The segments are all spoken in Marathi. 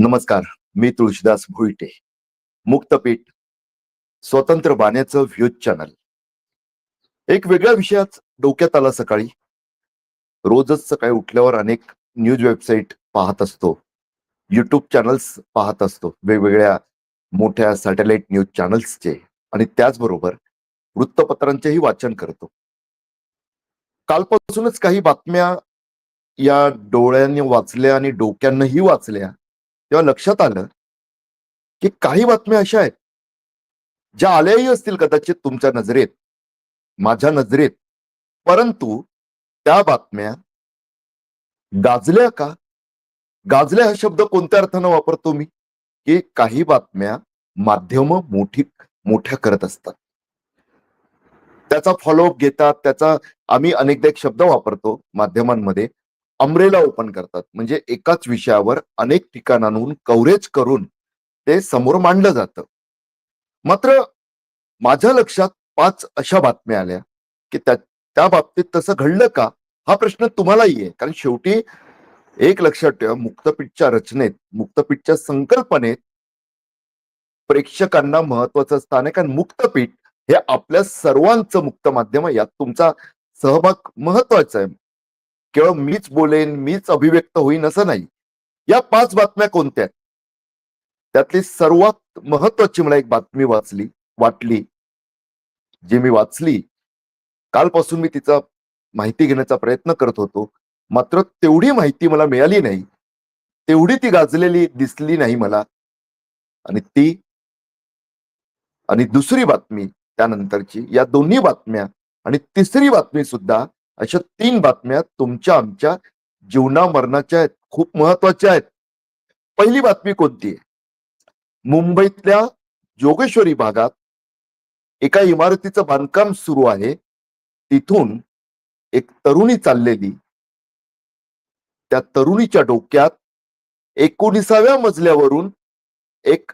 नमस्कार मी तुळशीदास भुईटे. मुक्तपीठ स्वतंत्र बाण्याचं व्ह्यूज चॅनल. एक वेगळ्या विषयात डोक्यात आला सकाळी. रोजच सकाळी उठल्यावर अनेक न्यूज वेबसाईट पाहत असतो. युट्यूब चॅनल्स पाहत असतो. वेगवेगळ्या मोठ्या सॅटेलाइट न्यूज चॅनल्सचे आणि त्याचबरोबर वृत्तपत्रांचेही वाचन करतो. कालपासूनच काही बातम्या या डोळ्यांनी वाचल्या आणि डोक्यांनाही वाचल्या. तेव्हा लक्षात आलं की काही बातम्या अशा आहेत ज्या आल्याही असतील कदाचित तुमच्या नजरेत माझ्या नजरेत. परंतु त्या बातम्या गाजल्या का? गाजल्या हा शब्द कोणत्या अर्थानं वापरतो मी? की काही बातम्या माध्यम मोठी मोठ्या करत असतात. त्याचा फॉलोअप घेतात त्याचा आम्ही अनेकदा एक शब्द वापरतो माध्यमांमध्ये अमरेला ओपन करतात. म्हणजे एकाच विषयावर अनेक ठिकाणांहून कव्हरेज करून ते समोर मांडलं जातं. मात्र माझ्या लक्षात पाच अशा बातम्या आल्या की त्या त्या बाबतीत तसं घडलं का? हा प्रश्न तुम्हालाही आहे. कारण शेवटी एक लक्षात ठेवा मुक्तपीठच्या रचनेत मुक्तपीठच्या संकल्पनेत प्रेक्षकांना महत्वाचं स्थान आहे. कारण मुक्तपीठ हे आपल्या सर्वांचं मुक्त माध्यम आहे. यात तुमचा सहभाग महत्त्वाचा आहे. केवळ मीच बोलेन मीच अभिव्यक्त होईन असं नाही. या पाच बातम्या कोणत्या त्यातली सर्वात महत्वाची मला एक बातमी वाचली वाटली जी मी वाचली कालपासून मी तिचा माहिती घेण्याचा प्रयत्न करत होतो. मात्र तेवढी माहिती मला मिळाली नाही. तेवढी ती गाजलेली दिसली नाही मला. आणि ती आणि दुसरी बातमी त्यानंतरची या दोन्ही बातम्या आणि तिसरी बातमी सुद्धा अशा तीन बातम्या तुमच्या आमच्या जीवना मरणाच्या आहेत. खूप महत्त्वाच्या आहेत. पहिली बातमी कोणती आहे? मुंबईतल्या जोगेश्वरी भागात एका इमारतीचं बांधकाम सुरू आहे. तिथून एक तरुणी चाललेली. त्या तरुणीच्या डोक्यात एकोणीसाव्या मजल्यावरून एक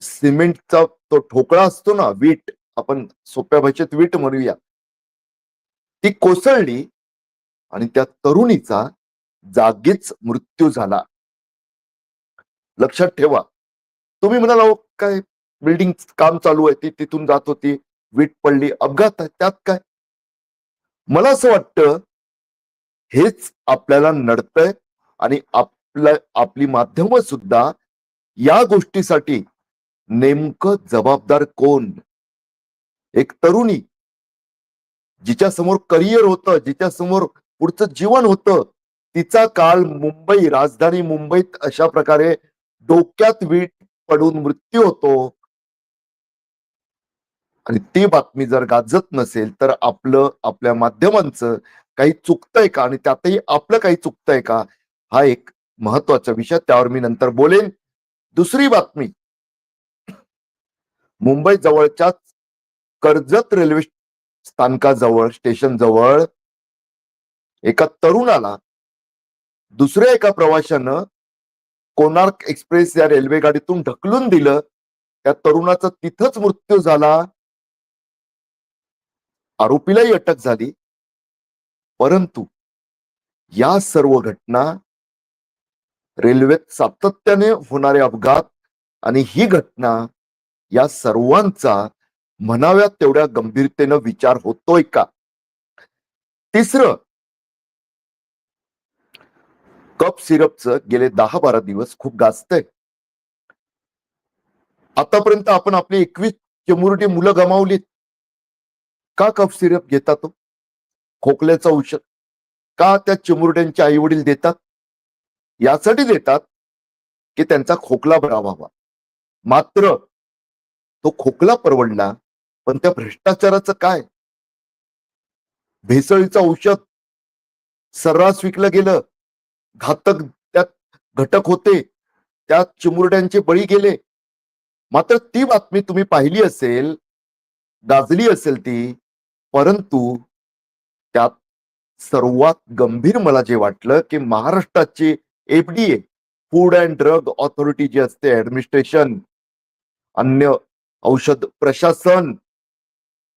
सिमेंटचा तो ठोकळा असतो ना वीट. आपण सोप्या भाषेत वीट म्हणूया. ती कोसळली आणि त्या तरुणीचा जागीच मृत्यू झाला. लक्षात ठेवा तुम्ही म्हणाला "अहो, काय बिल्डिंग काम चालू आहे ती तिथून जात होती वीट पडली अपघात आहे त्यात काय? मला असं वाटतं हेच आपल्याला नडतंय आणि आपलं आपली माध्यम सुद्धा या गोष्टीसाठी नेमकं जबाबदार कोण? एक तरुणी जिच्या समोर करिअर होतं जिच्या समोर पुढचं जीवन होतं तिचा काल मुंबई राजधानी मुंबईत अशा प्रकारे डोक्यात वीट पडून मृत्यू होतो. आणि ती बातमी जर गाजत नसेल तर आपलं आपल्या माध्यमांचं काही चुकतंय का? आणि त्यातही आपलं काही चुकतंय का? हा एक महत्त्वाचा विषय. त्यावर मी नंतर बोलेन. दुसरी बातमी. मुंबई जवळच्याच कर्जत रेल्वे स्थानकाजवळ स्टेशन जवळ एका तरुणाला दुसऱ्या एका प्रवाशानं कोणार्क एक्सप्रेस या रेल्वे गाडीतून ढकलून दिलं. त्या तरुणाचा तिथंच मृत्यू झाला. आरोपीलाही अटक झाली. परंतु या सर्व घटना रेल्वेत सातत्याने होणारे अपघात आणि ही घटना या सर्वांचा म्हणाव्या तेवढ्या गंभीरतेनं विचार होतोय का? तिसरं कप सिरपचं गेले दहा बारा दिवस खूप गाजतंय. आतापर्यंत आपण आपली एकवीस चिमुरडी मुलं गमावलीत. का कफ सिरप घेता तो? खोकल्याचं औषध. का त्या चिमुरड्यांचे आई वडील देतात? यासाठी देतात की त्यांचा खोकला बरा व्हावा मात्र तो खोकला परवडला पण त्या भ्रष्टाचाराचं काय? भेसळीचं औषध सर्रास विकलं गेलं. घातक त्यात घटक होते. त्यात चिमुरड्यांचे बळी गेले. मात्र ती बातमी तुम्ही पाहिली असेल गाजली असेल ती परंतु त्यात सर्वात गंभीर मला जे वाटलं की महाराष्ट्राची FDA food and drug authority जी असते ऍडमिनिस्ट्रेशन अन्य औषध प्रशासन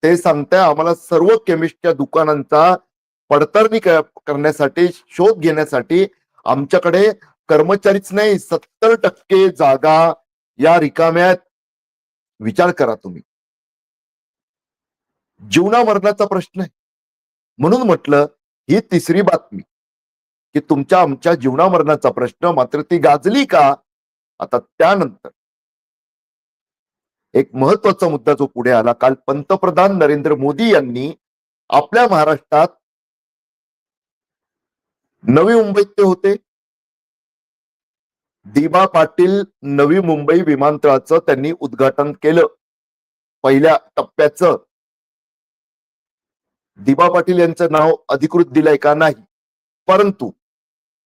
ते सांगताय आम्हाला सर्व केमिस्टच्या दुकानांचा पडताळणी करण्यासाठी शोध घेण्यासाठी आमच्याकडे कर्मचारीच नाही सत्तर टक्के जागा या रिकाम्यात. विचार करा तुम्ही. जीवनामरणाचा प्रश्न आहे. म्हणून म्हटलं ही तिसरी बातमी की तुमच्या आमच्या जीवनामरणाचा प्रश्न मात्र ती गाजली का? आता त्यानंतर. एक महत्त्वाचा मुद्दा जो पुढे आला काल पंतप्रधान नरेंद्र मोदी यांनी आपल्या महाराष्ट्रात नवी मुंबईत ते होते. दिबा पाटील नवी मुंबई विमानतळाचं त्यांनी उद्घाटन केलं. पहिल्या टप्प्याचं. दिबा पाटील यांचं नाव अधिकृत दिलंय का नाही? परंतु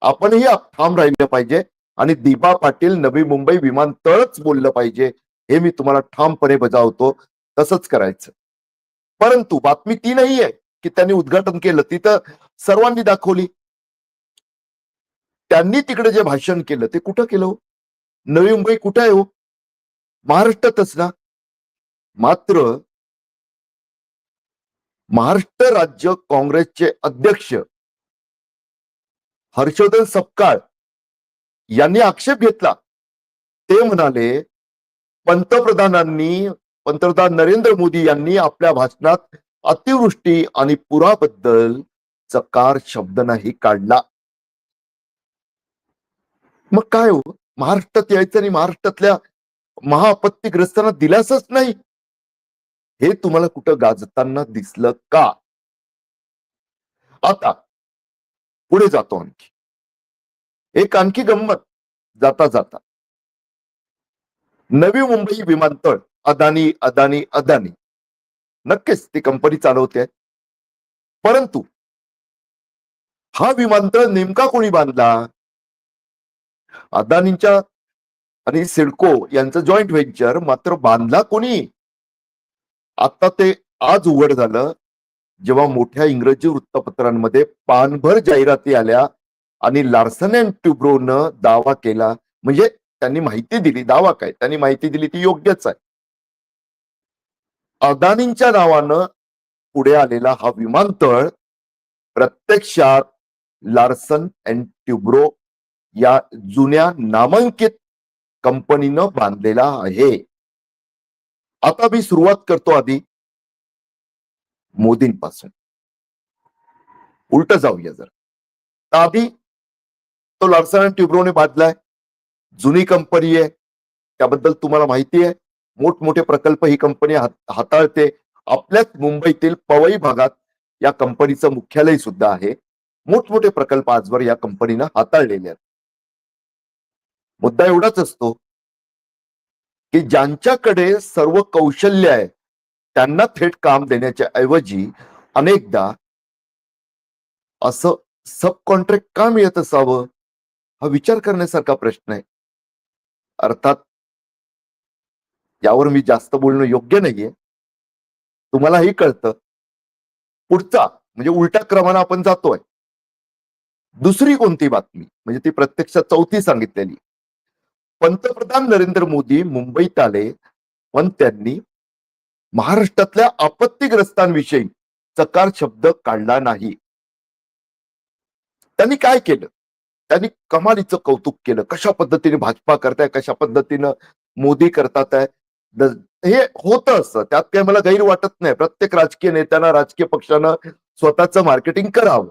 आपणही ठाम राहिलं पाहिजे आणि दिबा पाटील नवी मुंबई विमानतळच बोललं पाहिजे. हे मी तुम्हाला ठामपणे बजावतो तसंच करायचं. परंतु बातमी ती नाही आहे की त्यांनी उद्घाटन केलं ती तर सर्वांनी दाखवली. त्यांनी तिकडे जे भाषण केलं ते कुठं केलं हो? नवी मुंबई कुठं आहे हो? महाराष्ट्रातच ना? मात्र महाराष्ट्र राज्य काँग्रेसचे अध्यक्ष हर्षवर्धन सपकाळ यांनी आक्षेप घेतला. ते म्हणाले पंतप्रधानांनी पंतप्रधान नरेंद्र मोदी यांनी आपल्या भाषणात अतिवृष्टी आणि पुराबद्दल चकार शब्द नाही काढला. मग काय हो? महाराष्ट्रात यायचं आणि महाराष्ट्रातल्या महाआपत्तीग्रस्तांना दिलासच नाही. हे तुम्हाला कुठं गाजताना दिसलं का? आता पुढे जातो आणखी. एक आणखी गंमत. जाता जाता. नवी मुंबई विमानतळ अदानी अदानी अदानी. नक्कीच ती कंपनी चालवते. परंतु हा विमानतळ नेमका कोणी बांधला? अदानींच्या आणि सिडको यांचं जॉईंट व्हेंचर मात्र बांधला कोणी? आता ते आज उघड झालं. जेव्हा मोठ्या इंग्रजी वृत्तपत्रांमध्ये पानभर जाहिराती आल्या आणि लार्सन अँड ट्युब्रोनं दावा केला म्हणजे त्यांनी माहिती दिली दावा काय? त्यांनी माहिती दिली ती योग्यच आहे. अदानींच्या नावानं पुढे आलेला हा विमानतळ प्रत्यक्षात लार्सन अँड ट्युब्रो या जुन्या नामांकित कंपनीनं बांधलेला आहे. आता मी सुरुवात करतो आधी मोदींपासून. उलट जाऊया जर. आधी तो लार्सन अँड ट्युब्रोने बांधलाय. जुनी कंपनी आहे. त्याबद्दल तुम्हाला माहिती आहे. मोठमोठे प्रकल्प ही कंपनी हाताळते. आपल्याच मुंबईतील पवई भागात या कंपनीचं मुख्यालय सुद्धा आहे. मोठमोठे प्रकल्प आजवर या कंपनीनं हाताळलेले आहेत. मुद्दा एवढाच असतो की ज्यांच्याकडे सर्व कौशल्य आहे त्यांना थेट काम देण्याच्या ऐवजी अनेकदा असं सब कॉन्ट्रॅक्ट का मिळत असावं? हा विचार करण्यासारखा प्रश्न आहे. अर्थात यावर मी जास्त बोलणं योग्य नाहीये. तुम्हालाही कळतं. पुढचा म्हणजे उलट्या क्रमानं आपण जातोय. दुसरी कोणती बातमी? म्हणजे ती प्रत्यक्षात चौथी सांगितलेली. पंतप्रधान नरेंद्र मोदी मुंबईत आले पण त्यांनी महाराष्ट्रातल्या आपत्तीग्रस्तांविषयी चकार शब्द काढला नाही. त्यांनी काय केलं? त्यांनी कमालीचं कौतुक केलं. कशा पद्धतीने भाजपा करताय कशा पद्धतीनं मोदी करतात आहे. हे होतं असं. त्यात काही मला गैर वाटत नाही. प्रत्येक राजकीय नेत्यांना राजकीय पक्षानं स्वतःचं मार्केटिंग करावं.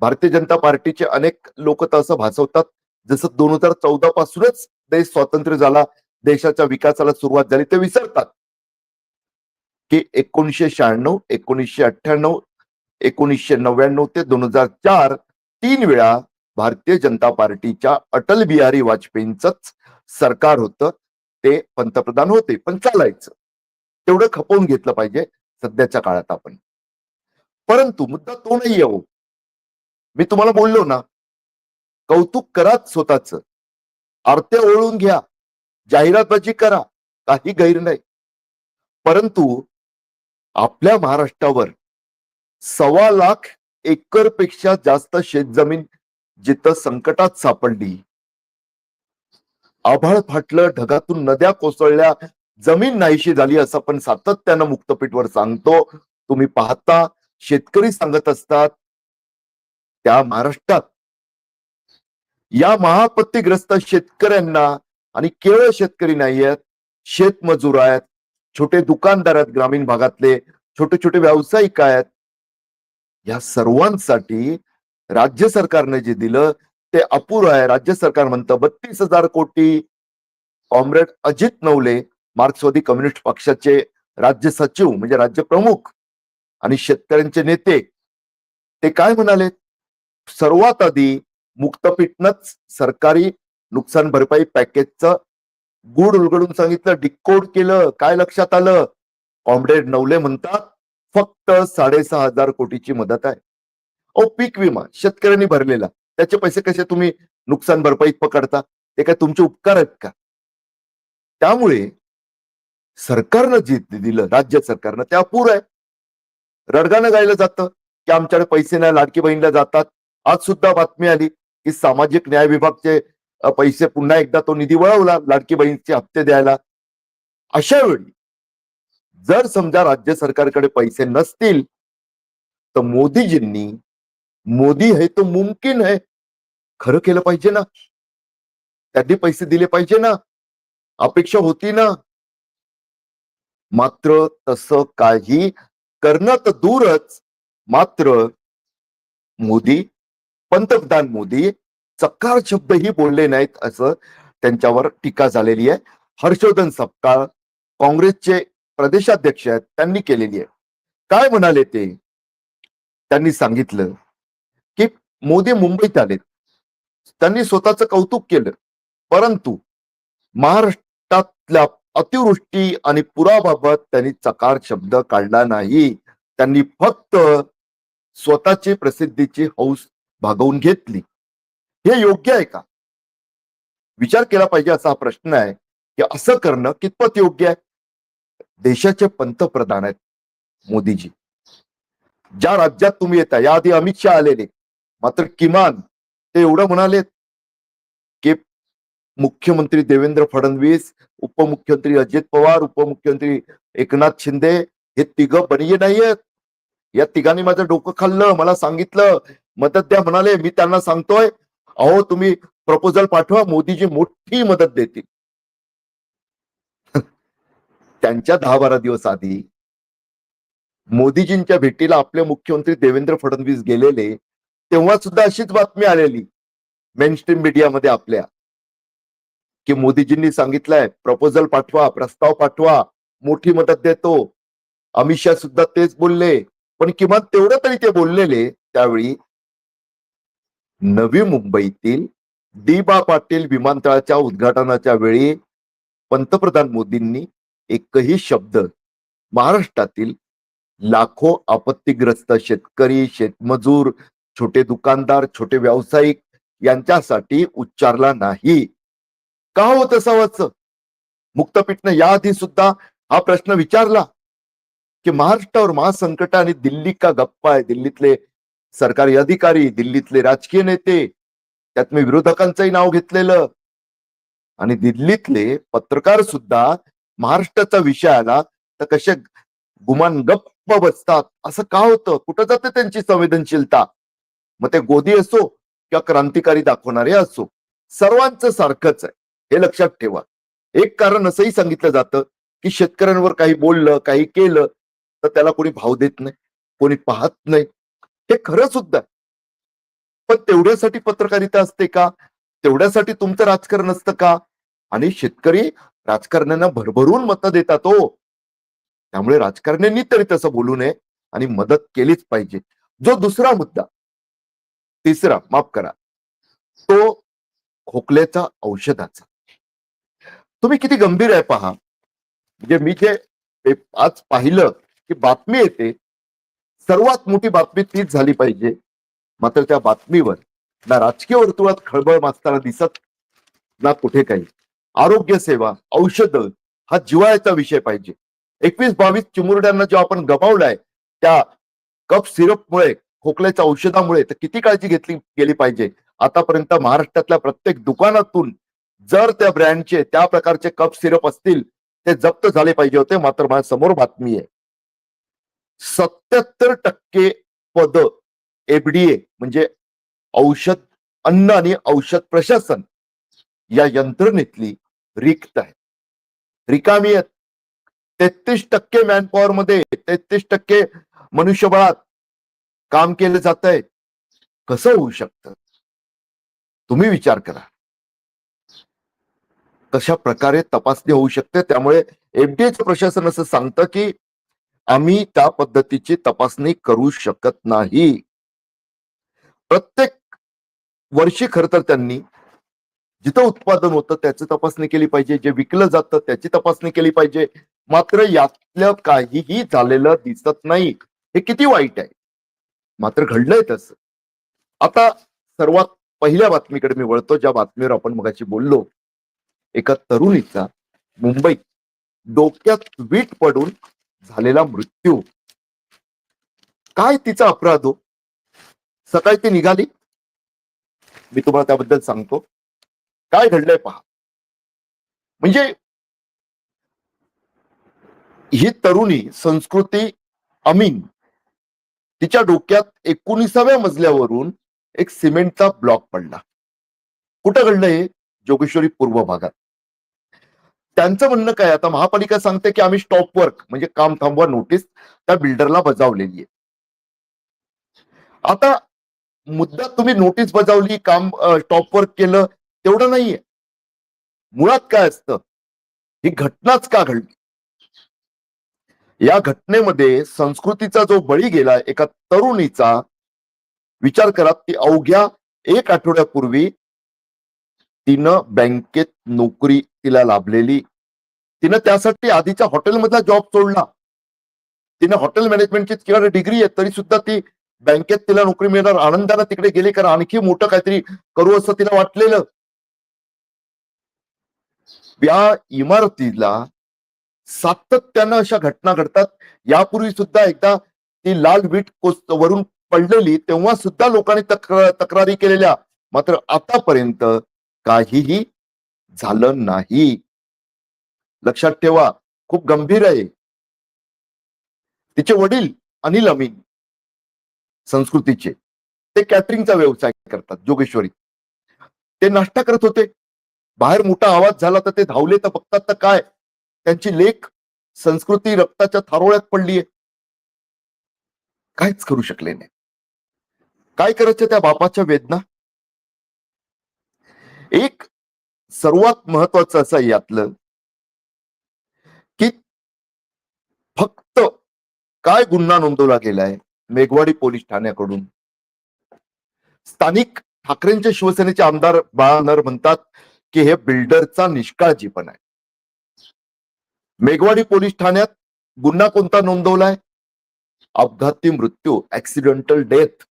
भारतीय जनता पार्टीचे अनेक लोक तर असं भासवतात. जसं दोन हजार चौदा पासूनच देश स्वातंत्र्य झाला देशाच्या विकासाला सुरुवात झाली ते विसरतात. की एकोणीसशे शहाण्णव एकोणीसशे अठ्ठ्याण्णव एकोणीसशे नव्याण्णव ते दोन हजार चार तीन वेळा भारतीय जनता पार्टीच्या अटल बिहारी वाजपेयींचंच सरकार होतं ते पंतप्रधान होते पण चालायचं. तेवढं खपवून घेतलं पाहिजे सध्याच्या काळात आपण. परंतु मुद्दा तो नाही हो. मी तुम्हाला बोललो ना कौतुक कराच स्वतःच. आरत्या ओळून घ्या जाहिरातबाजी करा काही गैर नाही. परंतु आपल्या महाराष्ट्रावर सव्वा लाख एकरपेक्षा जास्त शेतजमीन जिथं संकटात सापडली. आभाळ फाटलं ढगातून नद्या कोसळल्या जमीन नाहीशी झाली असं आपण सातत्यानं मुक्तपीठवर सांगतो. तुम्ही पाहता शेतकरी सांगत असतात त्या महाराष्ट्रात. या महापत्तीग्रस्त शेतकऱ्यांना आणि केवळ शेतकरी नाही आहेत शेतमजूर आहेत छोटे दुकानदार आहेत ग्रामीण भागातले छोटे छोटे व्यावसायिक आहेत. या सर्वांसाठी राज्य सरकारने जे दिलं ते अपुरं आहे. राज्य सरकार म्हणतं बत्तीस हजार कोटी कॉम्रेड अजित नवले मार्क्सवादी कम्युनिस्ट पक्षाचे राज्य सचिव म्हणजे राज्य प्रमुख आणि शेतकऱ्यांचे नेते ते काय म्हणाले? सर्वात आधी मुक्तपीठनच सरकारी नुकसान भरपाई पॅकेजचं गुड उलगडून सांगितलं डिकोड केलं. काय लक्षात आलं? कॉम्रेड नवले म्हणतात फक्त साडेसहा हजार कोटीची मदत आहे. अहो पीक विमा शेतकऱ्यांनी भरलेला. त्याचे पैसे कसे तुम्ही नुकसान भरपाईत पकडता? ते काय तुमचे उपकार आहेत का? त्यामुळे सरकारनं जे दिलं राज्य सरकारनं ते अपूर आहे. रडगानं गायलं जातं की आमच्याकडे पैसे नाही लाडकी बहिणीला जातात. आज सुद्धा बातमी आली की सामाजिक न्याय विभागचे पैसे पुन्हा एकदा तो निधी वळवला लाडकी बहिणीचे हप्ते द्यायला. अशा वेळी जर समजा राज्य सरकारकडे पैसे नसतील तर मोदीजींनी मोदी है तो मुमकिन है. खरं केलं पाहिजे ना. त्यांनी पैसे दिले पाहिजे ना. अपेक्षा होती ना. मात्र तसं काही करणं तर दूरच. मात्र मोदी पंतप्रधान मोदी चकार शब्दही बोलले नाहीत असं त्यांच्यावर टीका झालेली आहे. हर्षवर्धन सपकाळ काँग्रेसचे प्रदेशाध्यक्ष आहेत त्यांनी केलेली आहे. काय म्हणाले ते? त्यांनी सांगितलं मोदी मुंबईत आलेत त्यांनी स्वतःचं कौतुक केलं. परंतु महाराष्ट्रातल्या अतिवृष्टी आणि पुराबाबत त्यांनी चकार शब्द काढला नाही. त्यांनी फक्त स्वतःची प्रसिद्धीची हौस भागवून घेतली. हे योग्य आहे का? विचार केला पाहिजे असा हा प्रश्न आहे की असं करणं कितपत योग्य आहे? देशाचे पंतप्रधान आहेत मोदीजी. ज्या राज्यात तुम्ही येता याआधी अमित शहा आलेले. मात्र किमान ते एवढं म्हणाले की मुख्यमंत्री देवेंद्र फडणवीस उपमुख्यमंत्री अजित पवार उपमुख्यमंत्री एकनाथ शिंदे हे तिघ बनिये नाहीयेत. या तिघांनी माझं डोकं खाल्लं मला सांगितलं मदत द्या म्हणाले मी त्यांना सांगतोय अहो तुम्ही प्रपोजल पाठवा मोदीजी मोठी मदत देतील. त्यांच्या दहा बारा दिवस आधी मोदीजींच्या भेटीला आपले मुख्यमंत्री देवेंद्र फडणवीस गेलेले तेव्हा सुद्धा अशीच बातमी आलेली मेनस्ट्रीम मीडियामध्ये आपल्या. की मोदीजींनी सांगितलंय प्रपोजल पाठवा प्रस्ताव पाठवा मोठी मदत देतो. अमित शहा सुद्धा तेच बोलले. पण किमान तेवढं तरी ते बोललेले त्यावेळी नवी मुंबईतील डी बा पाटील विमानतळाच्या उद्घाटनाच्या वेळी पंतप्रधान मोदींनी एकही शब्द महाराष्ट्रातील लाखो आपत्तीग्रस्त शेतकरी शेतमजूर छोटे दुकानदार छोटे व्यावसायिक यांच्यासाठी उच्चारला नाही. का होत असावंच मुक्तपीठनं याआधी सुद्धा हा प्रश्न विचारला की महाराष्ट्रावर महासंकट आणि दिल्ली का गप्पा आहे? दिल्लीतले सरकारी अधिकारी दिल्लीतले राजकीय नेते त्यात मी विरोधकांचंही नाव घेतलेलं. आणि दिल्लीतले पत्रकार सुद्धा महाराष्ट्राचा विषय आला तर कसे गुमान गप्प बसतात? असं का होतं? कुठं जाते त्यांची संवेदनशीलता? मग ते गोदी असो किंवा क्रांतिकारी दाखवणारे असो सर्वांचं सारखंच आहे. हे लक्षात ठेवा. एक कारण असंही सांगितलं जातं की शेतकऱ्यांवर काही बोललं काही केलं तर त्याला कोणी भाव देत नाही कोणी पाहत नाही. हे खरं सुद्धा पण तेवढ्यासाठी पत्रकारिता असते का? तेवढ्यासाठी तुमचं राजकारण असतं का? आणि शेतकरी राजकारण्यांना भरभरून मतं देतात हो. त्यामुळे राजकारण्यांनी तरी तसं बोलू नये आणि मदत केलीच पाहिजे. जो दुसरा मुद्दा तिसरा माफ करा. तो खोकल्याचा औषधाचा. तुम्ही किती गंभीर आहे पहा. म्हणजे मी जे आज पाहिलं की बातमी येते सर्वात मोठी बातमी तीच झाली पाहिजे. मात्र त्या बातमीवर ना राजकीय वर्तुळात खळबळ माजताना दिसत ना कुठे काही. आरोग्य सेवा औषध हा जिवाळ्याचा विषय पाहिजे. एकवीस बावीस चिमुरड्यांना जो आपण गमावलाय त्या कप सिरपमुळे खोकल्याच्या औषधामुळे तर किती काळजी घेतली गेली पाहिजे? आतापर्यंत महाराष्ट्रातल्या प्रत्येक दुकानातून जर त्या ब्रँडचे त्या प्रकारचे कप सिरप असतील ते जप्त झाले पाहिजे होते. मात्र माझ्यासमोर बातमी आहे. सत्याहत्तर टक्के पद एफडीए म्हणजे औषध अन्न आणि औषध प्रशासन या यंत्रणेतली रिक्त आहे. रिकामी आहेत. तेहतीस टक्के मॅनपॉवर मध्ये तेहतीस टक्के मनुष्यबळात काम केलं जात आहे कसं होऊ शकतं? तुम्ही विचार करा. कशा प्रकारे तपासणी होऊ शकते? त्यामुळे एफडीएचं प्रशासन असं सांगतं की आम्ही त्या पद्धतीची तपासणी करू शकत नाही. प्रत्येक वर्षी खर तर त्यांनी जिथं उत्पादन होतं त्याची तपासणी केली पाहिजे. जे विकलं जातं त्याची तपासणी केली पाहिजे. मात्र यातलं काहीही झालेलं दिसत नाही. हे किती वाईट आहे? मात्र घडलंय तसं. आता सर्वात पहिल्या बातमीकडे मी वळतो ज्या बातमीवर आपण मगाशी बोललो. एका तरुणीचा मुंबईत डोक्यात वीट पडून झालेला मृत्यू. काय तिचा अपराध हो? सकाळी ती निघाली. मी तुम्हाला त्याबद्दल सांगतो. काय घडलंय पहा. म्हणजे ही तरुणी संस्कृती अमीन तिच्या डोक्यात एकोणीसाव्या मजल्यावरून एक सिमेंटचा ब्लॉक पडला. कुठं घडलंय जोगेश्वरी पूर्व भागात. त्यांचं म्हणणं काय? आता महापालिका सांगते की आम्ही स्टॉप वर्क म्हणजे काम थांबवा नोटीस त्या बिल्डरला बजावलेली आहे. आता मुद्दा तुम्ही नोटीस बजावली काम स्टॉप वर्क केलं तेवढं नाहीये. मुळात काय असतं? ही घटनाच का घडली? या घटनेमध्ये संस्कृतीचा जो बळी गेला एका तरुणीचा विचार करा ती अवघ्या एक आठवड्यापूर्वी तिनं बँकेत नोकरी तिला लाभलेली. तिनं त्यासाठी आधीच्या हॉटेलमधला जॉब सोडला. तिनं हॉटेल मॅनेजमेंटची किंवा डिग्री आहे तरी सुद्धा ती बँकेत तिला नोकरी मिळणार आनंदानं तिकडे गेली कारण आणखी मोठं काहीतरी करू असं तिला वाटलेलं. या इमारतीला सातत्यानं अशा घटना घडतात. यापूर्वी सुद्धा एकदा ती लाल वीट वरून पडलेली तेव्हा सुद्धा लोकांनी तक्र- तक्रारी केलेल्या. मात्र आतापर्यंत काहीही झालं नाही. लक्षात ठेवा खूप गंभीर आहे. तिचे वडील अनिल अमीन संस्कृतीचे. ते कॅटरिंगचा व्यवसाय करतात जोगेश्वरी. ते नाश्ता करत होते. बाहेर मोठा आवाज झाला तर ते धावले तर बघतात तर काय? त्यांची लेख संस्कृती रक्ताच्या थारोळ्यात पडलीये काहीच करू शकले नाही. काय करायचं त्या बापाच्या वेदना? एक सर्वात महत्वाचं असं आहे यातलं की फक्त काय गुन्हा नोंदवला गेलाय मेघवाडी पोलीस ठाण्याकडून? स्थानिक ठाकरेंचे शिवसेनेचे आमदार बाळानर म्हणतात की हे बिल्डरचा निष्काळजीपण आहे. मेघवाडी पोलीस ठाण्यात गुन्हा कोणता नोंदवलाय? अपघाती मृत्यू ऍक्सिडेंटल डेथ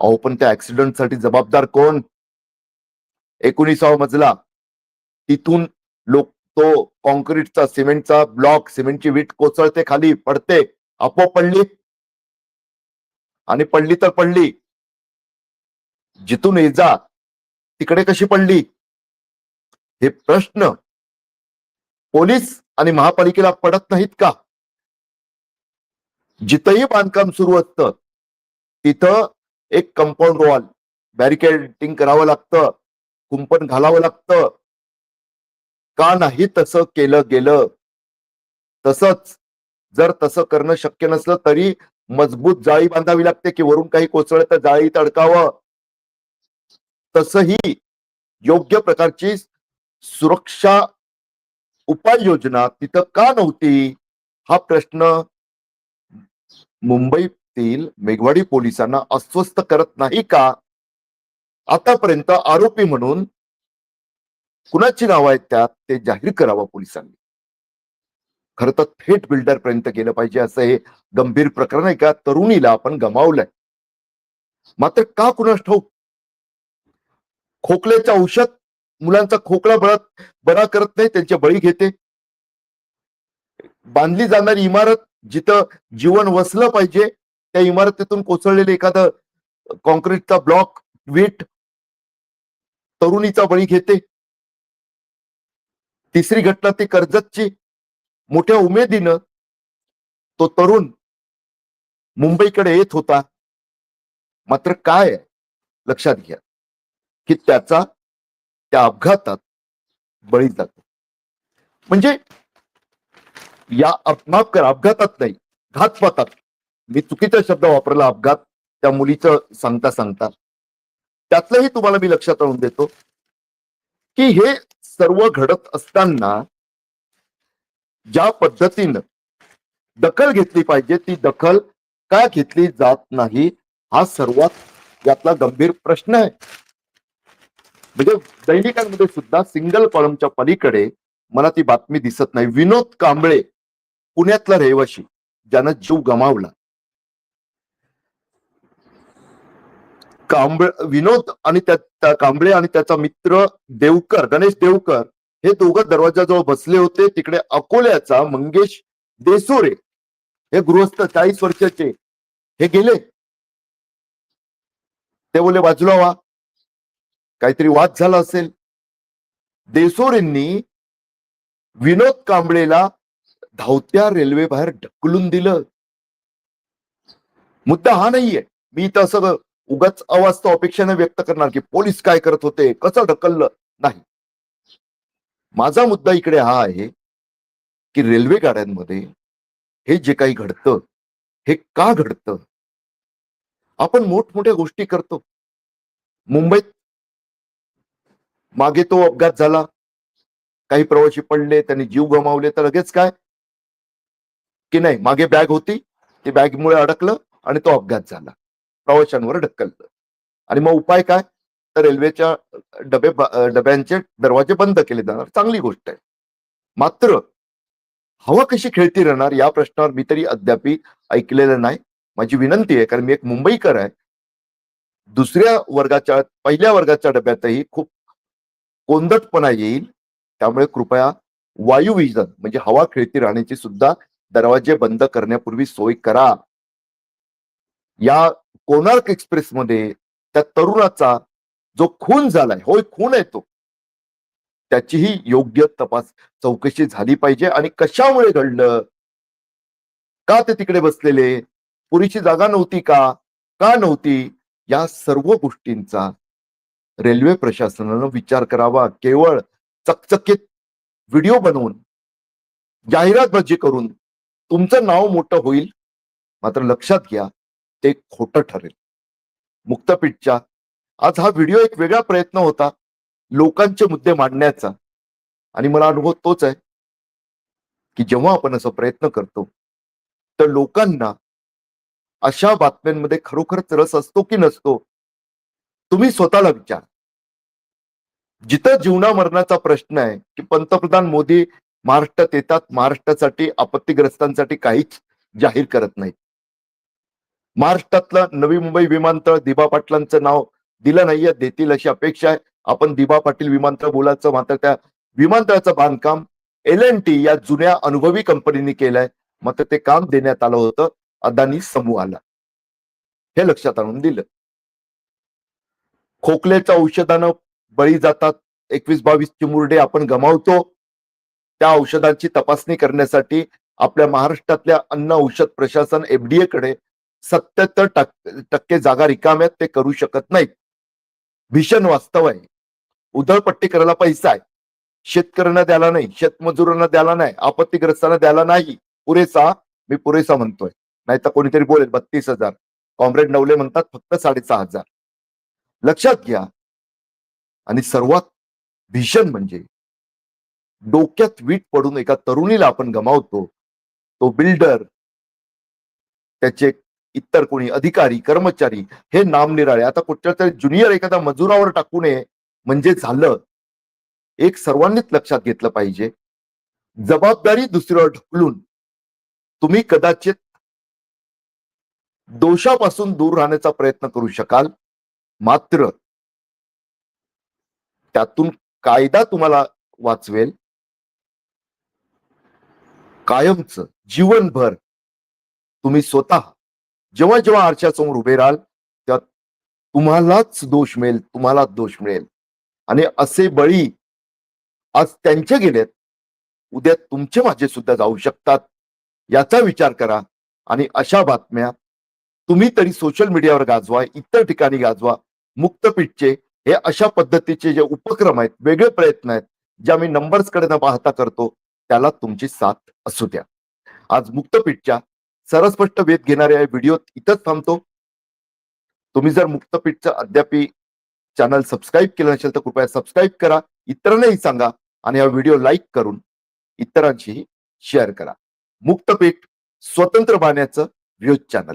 अहो पण त्या ऍक्सिडेंटसाठी जबाबदार कोण? एकोणीसावा मजला. तिथून लोक तो कॉन्क्रीटचा सिमेंटचा ब्लॉक सिमेंटची वीट कोसळते खाली पडते आपोआप पडली. आणि पडली तर पडली. जिथून ये जा तिकडे कशी पडली? हे प्रश्न पोलीस आणि महापालिकेला पडत नाहीत का? जिथंही बांधकाम सुरू असतं तिथं एक कंपाऊंड वॉल बॅरिकेडिंग करावं लागतं कुंपण घालावं लागतं. का नाही तसं केलं गेलं? तसंच जर तसं करणं शक्य नसलं तरी मजबूत जाळी बांधावी लागते की वरून काही कोसळलं तर जाळीत अडकावं तसही योग्य प्रकारची सुरक्षा उपाययोजना तिथं का नव्हती? हा प्रश्न मुंबईतील मेघवाडी पोलिसांना अस्वस्थ करत नाही का? आतापर्यंत आरोपी म्हणून कुणाची नावं आहेत त्यात ते जाहीर करावं पोलिसांनी. खर तर थेट बिल्डर पर्यंत गेलं पाहिजे असं हे गंभीर प्रकरण आहे का? तरुणीला आपण गमावलंय. मात्र का कुणास ठाऊक? खोकल्याचं औषध मुलांचा खोकला बळत बरा करत नाही त्यांच्या बळी घेते. बांधली जाणारी इमारत जिथं जीवन वसलं पाहिजे त्या इमारतीतून कोसळलेलं एखादं कॉन्क्रीटचा ब्लॉक वीट तरुणीचा बळी घेते. तिसरी घटना ती कर्जतची. मोठ्या उमेदीनं तो तरुण मुंबईकडे येत होता. मात्र काय लक्षात घ्या. की त्याचा त्या अपघातात बळी जातो. म्हणजे या अप- माफ अपघातात नाही घातपातात मी चुकीचा शब्द वापरला अपघात. त्या मुलीचं सांगता सांगता. त्यातलंही तुम्हाला मी लक्षात आणून देतो की हे सर्व घडत असताना ज्या पद्धतीनं दखल घेतली पाहिजे ती दखल का घेतली जात नाही हा सर्वात यातला गंभीर प्रश्न आहे. म्हणजे दैनिकांमध्ये सुद्धा सिंगल कॉलमच्या पलीकडे मला ती बातमी दिसत नाही. विनोद कांबळे पुण्यातला रहिवाशी ज्यानं जीव गमावला. कांबळे विनोद आणि त्या कांबळे आणि त्याचा मित्र देवकर गणेश देवकर हे दोघं दरवाजाजवळ बसले होते. तिकडे अकोल्याचा मंगेश देसोरे हे गृहस्थ चाळीस वर्षाचे हे गेले. ते बोले बाजूला व्हा. काहीतरी वाद झाला असेल. देसोरेंनी विनोद कांबळेला धावत्या रेल्वे बाहेर ढकलून दिलं. मुद्दा हा नाहीये. मी तर असं उगाच अवास्तव अपेक्षेने व्यक्त करणार की पोलीस काय करत होते कसं ढकललं? नाही. माझा मुद्दा इकडे हा आहे की रेल्वे गाड्यांमध्ये हे जे काही घडतं हे का घडतं? आपण मोठमोठ्या गोष्टी करतो. मुंबईत मागे तो अपघात झाला. काही प्रवासी पडले त्यांनी जीव गमावले. तर लगेच काय? की नाही मागे बॅग होती. ती बॅगमुळे अडकलं आणि तो अपघात झाला. प्रवाशांवर ढकललं. आणि मग उपाय काय? तर रेल्वेच्या डबे डब्यांचे दरवाजे बंद केले जाणार. चांगली गोष्ट आहे. मात्र हवा कशी खेळती राहणार या प्रश्नावर मी तरी अद्याप ऐकलेलं नाही. माझी विनंती आहे कारण मी एक मुंबईकर आहे. दुसऱ्या वर्गाच्या पहिल्या वर्गाच्या डब्यातही खूप कोंदटपणा येईल. त्यामुळे कृपया वायुविजन म्हणजे हवा खेळती राहण्याची सुद्धा दरवाजे बंद करण्यापूर्वी सोय करा. या कोणार्क एक्सप्रेसमध्ये त्या तरुणाचा जो खून झालाय होय खून आहे तो त्याचीही योग्य तपास चौकशी झाली पाहिजे. आणि कशामुळे घडलं? का ते तिकडे बसलेले? पुरीची जागा नव्हती का? का नव्हती? या सर्व गोष्टींचा रेल्वे प्रशासनानं विचार करावा केवळ चकचकीत व्हिडिओ बनवून जाहिरातबाजी करून तुमचं नाव मोठं होईल. मात्र लक्षात घ्या ते खोटं ठरेल. मुक्तपीठच्या आज हा व्हिडिओ एक वेगळा प्रयत्न होता लोकांचे मुद्दे मांडण्याचा. आणि मला अनुभव तोच आहे की जेव्हा आपण असं प्रयत्न करतो तर लोकांना अशा बातम्यांमध्ये खरोखरच रस असतो की नसतो तुम्ही स्वतःला विचार. जिथं जीवना मरणाचा प्रश्न आहे की पंतप्रधान मोदी महाराष्ट्रात येतात महाराष्ट्रासाठी आपत्तीग्रस्तांसाठी काहीच जाहीर करत नाही महाराष्ट्रातलं नवी मुंबई विमानतळ दिबा पाटलांचं नाव दिलं नाहीये देतील अशी अपेक्षा आहे. आपण दिबा पाटील विमानतळ बोलायचं मात्र त्या विमानतळाचं बांधकाम एल एन टी या जुन्या अनुभवी कंपनीने केलंय. मात्र ते काम देण्यात आलं होतं अदानी समूहाला. हे लक्षात आणून दिलं. खोकल्याच्या औषधानं बळी जातात. एकवीस बावीस चिमुरडे आपण गमावतो. त्या औषधांची तपासणी करण्यासाठी आपल्या महाराष्ट्रातल्या अन्न औषध प्रशासन एफडीए कडे सत्याहत्तर टक्के जागा रिकाम्यात ते करू शकत नाहीत. भीषण वास्तव आहे. उधळपट्टी करायला पैसा आहे. शेतकऱ्यांना द्यायला नाही शेतमजुरांना द्यायला नाही आपत्तीग्रस्तांना द्यायला नाही. पुरेसा मी पुरेसा म्हणतोय. नाही तर कोणीतरी बोलेल बत्तीस हजार. कॉम्रेड नवले म्हणतात फक्त साडेसहा हजार. लक्षात घ्या. आणि सर्वात भीषण म्हणजे डोक्यात वीट पडून एका तरुणीला आपण गमावतो. तो बिल्डर त्याचे इतर कोणी अधिकारी कर्मचारी हे नामनिराळे आता कुठच्या तरी ज्युनियर एखादा मजुरावर टाकू नये म्हणजे झालं. एक सर्वांनीच लक्षात घेतलं पाहिजे. जबाबदारी दुसऱ्यावर ढकलून तुम्ही कदाचित दोषापासून दूर राहण्याचा प्रयत्न करू शकाल. मात्र त्यातून कायदा तुम्हाला वाचवेल. कायमच जीवनभर तुम्ही स्वतः जेव्हा जेव्हा आरशासमोर उभे राहाल तेव्हा तुम्हालाच दोष मिळेल तुम्हालाच दोष मिळेल. आणि असे बळी आज त्यांचे गेलेत उद्या तुमचे माझे सुद्धा जाऊ शकतात याचा विचार करा. आणि अशा बातम्या तुम्ही तरी सोशल मीडियावर गाजवा इतर ठिकाणी गाजवा. मुक्तपीठचे हे अशा पद्धतीचे जे उपक्रम आहेत वेगळे प्रयत्न आहेत जे आम्ही नंबर्सकडे न पाहता करतो त्याला तुमची साथ असू द्या. आज मुक्तपीठच्या सरस्पष्ट वेध घेणाऱ्या या व्हिडिओ इथंच थांबतो. तुम्ही जर मुक्तपीठचं अद्याप चॅनल सबस्क्राईब केलं नसेल तर कृपया सबस्क्राईब करा इतरांनाही सांगा आणि हा व्हिडिओ लाईक करून इतरांशीही शेअर करा. मुक्तपीठ स्वतंत्र बाण्याचं व्ह्यूज चॅनल